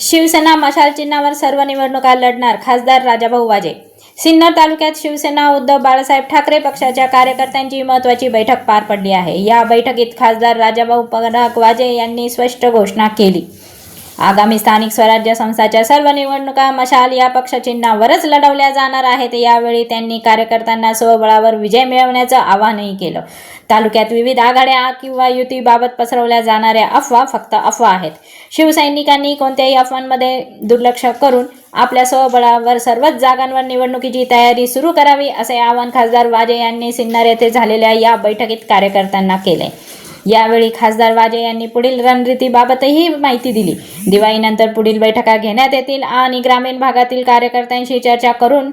शिवसेना मशाल चिन्हावर सर्व निवडणुका लढणार खासदार राजाभाऊ वाजे. सिन्नर तालुक्यात शिवसेना उद्धव बाळासाहेब ठाकरे पक्षाच्या कार्यकर्त्यांची महत्वाची बैठक पार पडली आहे. या बैठकीत खासदार राजाभाऊ पगनाक वाजे यांनी स्पष्ट घोषणा केली. आगामी स्थानिक स्वराज्य संस्थाच्या सर्व निवडणुका मशाल या पक्षचिन्हावरच लढवल्या जाणार आहेत. यावेळी त्यांनी कार्यकर्त्यांना स्वबळावर विजय मिळवण्याचं आवाहनही केलं. तालुक्यात विविध आघाड्या किंवा युतीबाबत पसरवल्या जाणाऱ्या अफवा फक्त अफवा आहेत. शिवसैनिकांनी कोणत्याही अफवांमध्ये दुर्लक्ष करून आपल्या स्वबळावर सर्वच जागांवर निवडणुकीची तयारी सुरू करावी असे आवाहन खासदार वाजे यांनी सिन्नर येथे झालेल्या या बैठकीत कार्यकर्त्यांना केले. यावेळी खासदार वाजे यांनी पुढील रणनीतीबाबतही माहिती दिली. दिवाळीनंतर पुढील बैठका घेण्यात येतील आणि ग्रामीण भागातील कार्यकर्त्यांशी चर्चा करून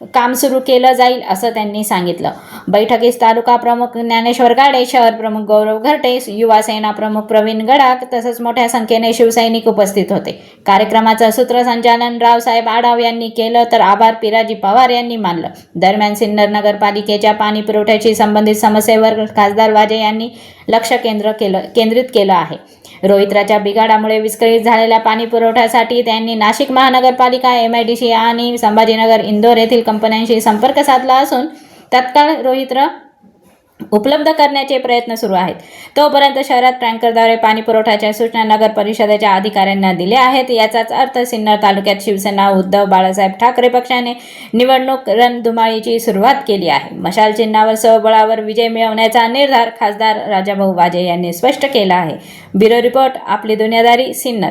काम सुरू केलं जाईल असं त्यांनी सांगितलं. बैठकीस तालुका प्रमुख ज्ञानेश्वर गाडे शहर प्रमुख गौरव घरटे युवा सेना प्रमुख प्रवीण गडाख तसंच मोठ्या संख्येने शिवसैनिक उपस्थित होते. कार्यक्रमाचं सूत्रसंचालन रावसाहेब आढाव यांनी केलं तर आभार पिराजी पवार यांनी मानलं. दरम्यान सिन्नर नगरपालिकेच्या पाणी पुरवठ्याशी संबंधित समस्येवर खासदार वाजे यांनी लक्ष केंद्र केलं केंद्रित केलं आहे. रोहित्राच्या बिघाडामुळे विस्कळीत झालेल्या पाणी पुरवठ्यासाठी त्यांनी नाशिक महानगरपालिका एम आय डी सी आणि संभाजीनगर इंदोर येथील कंपन्यांशी संपर्क साधला असून तत्काळ रोहित्र उपलब्ध करण्याचे प्रयत्न सुरू आहेत. तोपर्यंत शहरात टँकरद्वारे पाणी पुरवठ्याच्या सूचना नगर परिषदेच्या अधिकाऱ्यांना दिल्या आहेत. याचाच अर्थ सिन्नर तालुक्यात शिवसेना उद्धव बाळासाहेब ठाकरे पक्षाने निवडणूक रणधुमाळीची सुरुवात केली आहे. मशाल चिन्हावर स्वबळावर विजय मिळवण्याचा निर्धार खासदार राजाभाऊ वाजे यांनी स्पष्ट केला आहे. ब्युरो रिपोर्ट आपली दुनियादारी सिन्नर.